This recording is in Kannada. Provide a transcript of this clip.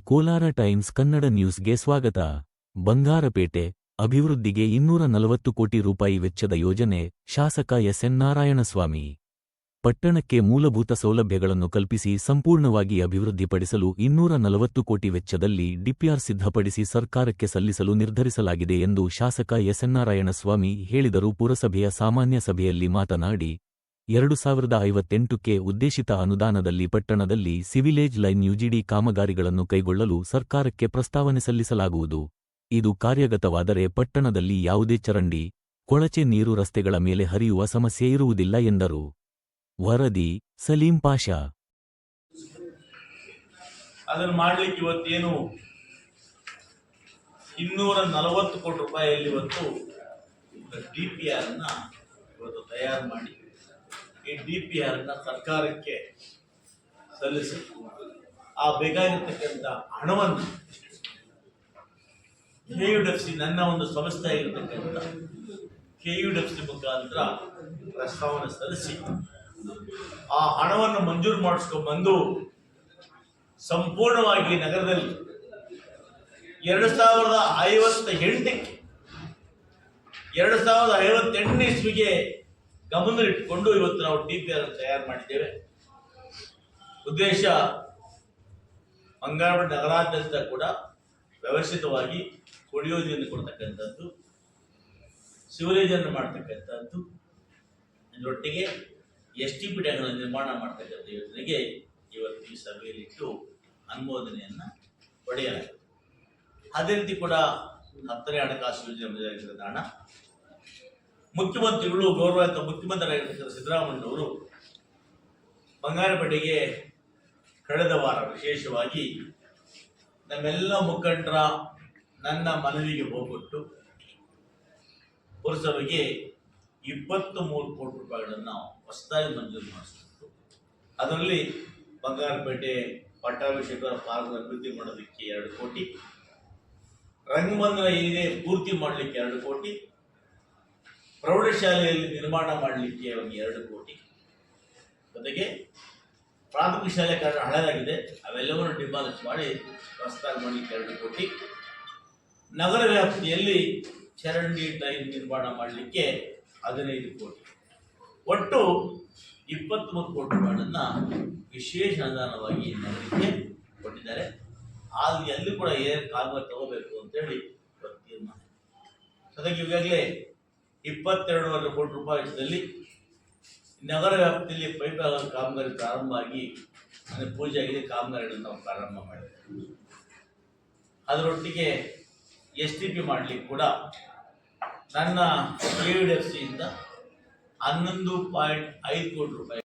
ಕೋಲಾರ ಟೈಮ್ಸ್ ಕನ್ನಡ ನ್ಯೂಸ್ಗೆ ಸ್ವಾಗತ. ಬಂಗಾರಪೇಟೆ, ಅಭಿವೃದ್ಧಿಗೆ ಇನ್ನೂರ ನಲವತ್ತು ಕೋಟಿ ರೂಪಾಯಿ ವೆಚ್ಚದ ಯೋಜನೆ, ಶಾಸಕ ಎಸ್ಎನ್ ನಾರಾಯಣಸ್ವಾಮಿ. ಪಟ್ಟಣಕ್ಕೆ ಮೂಲಭೂತ ಸೌಲಭ್ಯಗಳನ್ನು ಕಲ್ಪಿಸಿ ಸಂಪೂರ್ಣವಾಗಿ ಅಭಿವೃದ್ಧಿಪಡಿಸಲು ಇನ್ನೂರ ನಲವತ್ತು ಕೋಟಿ ವೆಚ್ಚದಲ್ಲಿ ಡಿಪಿಆರ್ ಸಿದ್ಧಪಡಿಸಿ ಸರ್ಕಾರಕ್ಕೆ ಸಲ್ಲಿಸಲು ನಿರ್ಧರಿಸಲಾಗಿದೆ ಎಂದು ಶಾಸಕ ಎಸ್ಎನ್ ನಾರಾಯಣಸ್ವಾಮಿ ಹೇಳಿದರು. ಪುರಸಭೆಯ ಸಾಮಾನ್ಯ ಸಭೆಯಲ್ಲಿ ಮಾತನಾಡಿ ಎರಡು ಸಾವಿರದ ಐವತ್ತೆಂಟಕ್ಕೆ ಉದ್ದೇಶಿತ ಅನುದಾನದಲ್ಲಿ ಪಟ್ಟಣದಲ್ಲಿ ಸಿವಿಲೇಜ್ ಲೈನ್ ಯುಜಿಡಿ ಕಾಮಗಾರಿಗಳನ್ನು ಕೈಗೊಳ್ಳಲು ಸರ್ಕಾರಕ್ಕೆ ಪ್ರಸ್ತಾವನೆ ಸಲ್ಲಿಸಲಾಗುವುದು. ಇದು ಕಾರ್ಯಗತವಾದರೆ ಪಟ್ಟಣದಲ್ಲಿ ಯಾವುದೇ ಚರಂಡಿ, ಕೊಳಚೆ ನೀರು ರಸ್ತೆಗಳ ಮೇಲೆ ಹರಿಯುವ ಸಮಸ್ಯೆ ಇರುವುದಿಲ್ಲ ಎಂದರು. ವರದಿ, ಸಲೀಂ ಪಾಷಾ. ಅದನ್ನು ಮಾಡಲಿಕ್ಕೆ ಇವತ್ತೇನು ಇನ್ನೂರ ನಲವತ್ತು ಕೋಟಿ ರೂಪಾಯಿಯಲ್ಲಿ ಇವತ್ತು ಡಿ ಪಿ ಆರ್ನ ಇವತ್ತು ತಯಾರು ಮಾಡಿ. ಈ ಡಿ ಪಿ ಆರ್ನ ಸರ್ಕಾರಕ್ಕೆ ಸಲ್ಲಿಸಿ ಆ ಬೇಕಾಗಿರ್ತಕ್ಕಂಥ ಹಣವನ್ನು ಕೆ ಯು ಸಿ ನನ್ನ ಒಂದು ಸಂಸ್ಥೆ ಆಗಿರ್ತಕ್ಕಂಥ ಕೆ ಯು ಸಿ ಮುಖಾಂತರ ಪ್ರಸ್ತಾವನೆ ಸಲ್ಲಿಸಿ, ಆ ಹಣವನ್ನು ಮಂಜೂರು ಮಾಡಿಸ್ಕೊಂಡು ಬಂದು ಸಂಪೂರ್ಣವಾಗಿ ನಗರದಲ್ಲಿ ಎರಡು ಸಾವಿರದ ಐವತ್ತ ಎಂಟಕ್ಕೆ ಎರಡು ಸಾವಿರದ ಐವತ್ತೆಂಟನೇ ಇಸ್ವಿಗೆ ಗಮನದಲ್ಲಿಟ್ಟುಕೊಂಡು ಇವತ್ತು ನಾವು ಟಿ ಪಿ ಆರ್ ತಯಾರು ಮಾಡಿದ್ದೇವೆ. ಉದ್ದೇಶ ಬಂಗಾರ ನಗರಾದ್ಯಂತ ಕೂಡ ವ್ಯವಸ್ಥಿತವಾಗಿ ಕುಡಿಯೋ ನೀರನ್ನು ಕೊಡ್ತಕ್ಕಂಥದ್ದು ಸಿವರೇಜನ್ನು ಮಾಡ್ತಕ್ಕಂಥದ್ದು, ಇದರೊಟ್ಟಿಗೆ ಎಸ್ ಟಿ ಪಿ ಡ್ಯಾಂಗಳ ನಿರ್ಮಾಣ ಮಾಡ್ತಕ್ಕಂಥ ಯೋಜನೆಗೆ ಇವತ್ತು ಈ ಸಭೆಯಲ್ಲಿಟ್ಟು ಅನುಮೋದನೆಯನ್ನು ಪಡೆಯಲಾಗಿದೆ. ಅದೇ ರೀತಿ ಕೂಡ ಹತ್ತನೇ ಹಣಕಾಸು ಯೋಜನೆ ಹಣ ಮುಖ್ಯಮಂತ್ರಿಗಳು ಗೌರವಾನ್ವಿತ ಮುಖ್ಯಮಂತ್ರಿಯಾಗಿರ್ತಕ್ಕಂಥ ಸಿದ್ದರಾಮಯ್ಯನವರು ಬಂಗಾರಪೇಟೆಗೆ ಕಳೆದ ವಾರ ವಿಶೇಷವಾಗಿ ನಮ್ಮೆಲ್ಲ ಮುಖಂಡರ ನನ್ನ ಮನವಿಗೆ ಹೋಗ್ಬಿಟ್ಟು ಪುರಸಭೆಗೆ ಇಪ್ಪತ್ತು ಮೂರು ಕೋಟಿ ರೂಪಾಯಿಗಳನ್ನು ಹೊಸದಾಗಿ ಮಂಜೂರು ಮಾಡಿಸ್ಬಿಟ್ಟು ಅದರಲ್ಲಿ ಬಂಗಾರಪೇಟೆ ಪಟ್ಟಾಭಿಷೇಕ ಪಾರ್ಕ್ ಅಭಿವೃದ್ಧಿ ಮಾಡೋದಕ್ಕೆ ಎರಡು ಕೋಟಿ ರಂಗಮಂದಿರ ಏನಿದೆ ಪೂರ್ತಿ ಮಾಡಲಿಕ್ಕೆ ಎರಡು ಕೋಟಿ ಪ್ರೌಢಶಾಲೆಯಲ್ಲಿ ನಿರ್ಮಾಣ ಮಾಡಲಿಕ್ಕೆ ಒಂದು ಎರಡು ಕೋಟಿ. ಜೊತೆಗೆ ಪ್ರಾಥಮಿಕ ಶಾಲೆ ಕಾರಣ ಹಳೆಯದಾಗಿದೆ ಅವೆಲ್ಲವನ್ನು ಡಿಮಾಲಿಷ್ ಮಾಡಿ ಹೊಸದಾಗಿ ಮಾಡಲಿಕ್ಕೆ ಎರಡು ಕೋಟಿ. ನಗರ ವ್ಯಾಪ್ತಿಯಲ್ಲಿ ಚರಂಡಿ ಟೈಲ್ ನಿರ್ಮಾಣ ಮಾಡಲಿಕ್ಕೆ ಹದಿನೈದು ಕೋಟಿ. ಒಟ್ಟು ಇಪ್ಪತ್ತ್ಮೂರು ಕೋಟಿ ರೂಪಾಯಿಗಳನ್ನು ವಿಶೇಷ ಅನುದಾನವಾಗಿ ನಗರಕ್ಕೆ ಕೊಟ್ಟಿದ್ದಾರೆ. ಆದರೆ ಅಲ್ಲಿ ಕೂಡ ಏನು ಕಾಗದ ತಗೋಬೇಕು ಅಂತೇಳಿ ತೀರ್ಮಾನ ಜೊತೆಗೆ ಈಗಾಗಲೇ ಇಪ್ಪತ್ತೆರಡೂವರೆ ಕೋಟಿ ರೂಪಾಯಿ ವೆಚ್ಚದಲ್ಲಿ ನಗರ ವ್ಯಾಪ್ತಿಯಲ್ಲಿ ಪೈಪ್ ಕಾಮಗಾರಿ ಪ್ರಾರಂಭ ಆಗಿ ಅಂದರೆ ಪೂಜೆ ಆಗಿದೆ ಕಾಮಗಾರಿಗಳನ್ನು ನಾವು ಪ್ರಾರಂಭ ಮಾಡಿದ್ದೇವೆ ಅದರೊಟ್ಟಿಗೆ ಎಸ್ ಟಿ ಪಿ ಮಾಡಲಿಕ್ಕೆ ಕೂಡ ನನ್ನ ಕೆ ಯು ಡಿ ಎಫ್ ಸಿಯಿಂದ ಹನ್ನೊಂದು ಪಾಯಿಂಟ್ ಐದು ಕೋಟಿ ರೂಪಾಯಿ